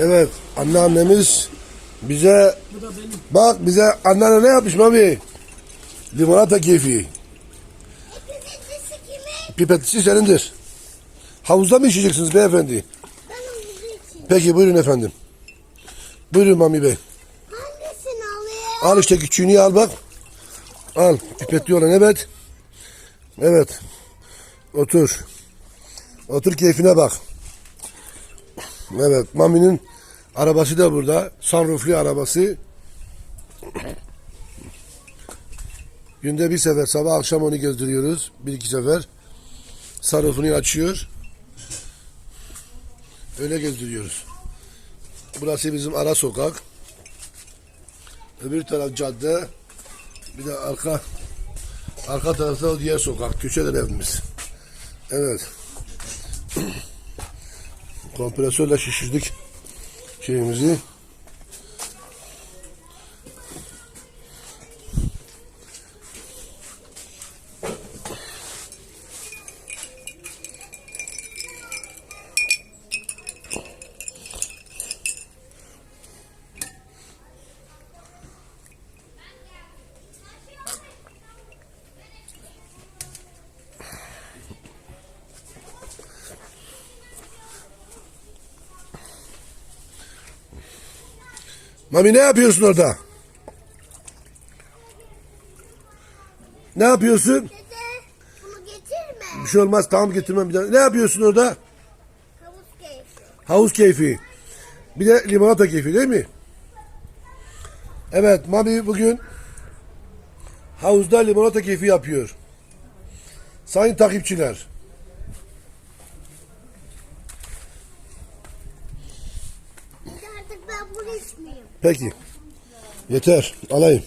Evet anneannemiz bize bak bize anneanne ne yapmış mami? Limonata keyfi. Pipetçi senindir. Havuzda mı içeceksiniz beyefendi? Peki buyurun efendim. Buyurun Mami Bey. Hangisini alayım? Al işte küçüğünü al bak. Al pipetli olan evet. Evet. Otur. Otur keyfine bak. Evet Mami'nin arabası da burada. Sunrooflu arabası. Günde bir sefer sabah akşam onu gezdiriyoruz. Bir iki sefer. Sunroofunu açıyor. Öyle gezdiriyoruz. Burası bizim ara sokak. Öbür taraf cadde. Bir de arka arka tarafta o diğer sokak. Köşeler evimiz. Evet. Kompresörle şişirdik şeyimizi. Mami ne yapıyorsun orada? Ne yapıyorsun? Dede bunu getirme. Bir şey olmaz tamam getirmem bir daha. Ne yapıyorsun orada? Havuz keyfi. Havuz keyfi. Bir de limonata keyfi değil mi? Evet Mami bugün havuzda limonata keyfi yapıyor. Sayın takipçiler. Bunu içmeyeyim. Peki. Yeter. Alayım.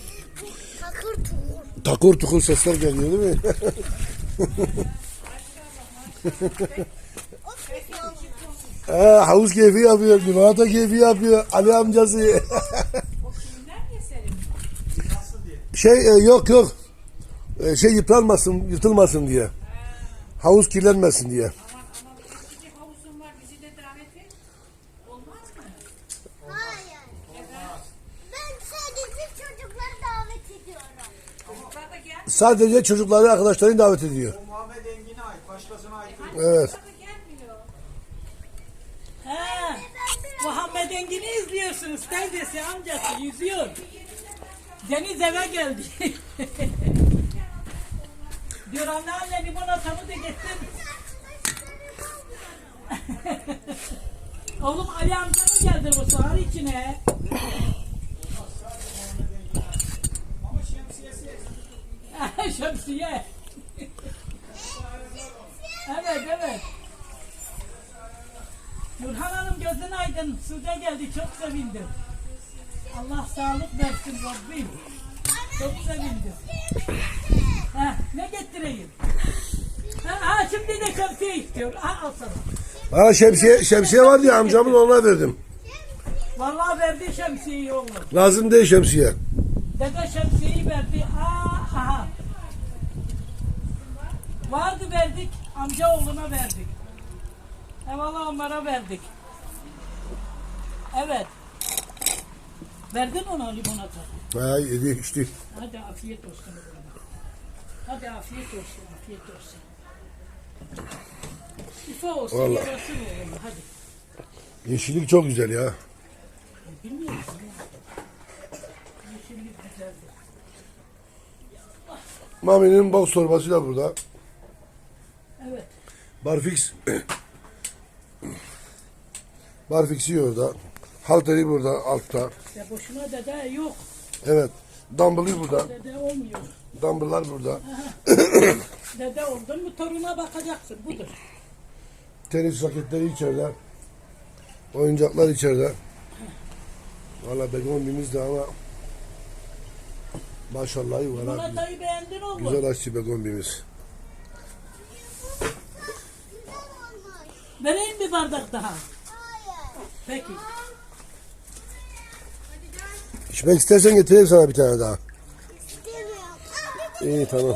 Takır tukur sesler geliyor değil mi? Ha, havuz keyfi yapıyor. Limonata keyfi yapıyor. Ali amcası. Şey e, yok yok. E, şey yıpranmasın, yırtılmasın diye. Havuz kirlenmesin diye. Aman aman ikinci havuzum var bizi de davet et. Olmaz mı? Hayır. Ben sadece çocukları davet ediyorum. Çocuklar da gel. Sadece çocukları, arkadaşlarını davet ediyor. Muhammed Engin'e ait, başkasına ait değil. Evet. He. Muhammed Engin'i izliyorsunuz. Teyzesi amcası yüzüyor. Deniz eve geldi. Diyor anneanne limonatamı da getir. Oğlum Ali amca mı geldi bu sahar içine? Ama şemsiyesi Şemsiye. evet evet. Nurhan Hanım gözün aydın. Sude geldi. Çok sevindim. Allah sağlık versin Rabbim. Çok sevindim. Ha, ne getireyim? Ha, ha, şimdi de şemsiye istiyor. Ha, al sana. Ha şemsiye, şemsiye var diye amcamın ona verdim. Vallahi verdi şemsiyeyi oğlum. Lazım değil şemsiye. Dede şemsiyeyi verdi. Aa, aha. Vardı verdik. Amca oğluna verdik. Eyvallah onlara verdik. Evet. Verdin ona limonata. Ha yedi içti. Hadi afiyet olsun. Hadi afiyet olsun, afiyet olsun. İfa olsun, Vallahi. yarasın oğlum. Hadi. Yeşillik çok güzel ya. Bilmiyorum. Yeşillik güzeldi. Mami'nin boks torbası da burada. Evet. Barfix. Barfix'i orada. Halteri burada altta. Ya boşuna dede yok. Evet. Dumbbell'ı burada. Dede olmuyor. Dumbbell'lar burada. Dede oldun mu toruna bakacaksın. Budur. Tenis raketleri içeride. Oyuncaklar içeride. Valla Begombimiz de ama maşallah var ha. Limonatayı beğendin oğlum. Güzel aşçı Begombimiz. Güzel olmuş. Vereyim bir bardak daha. Hayır. Peki. İçmek istersen getireyim sana bir tane daha. İstemiyorum. İyi tamam.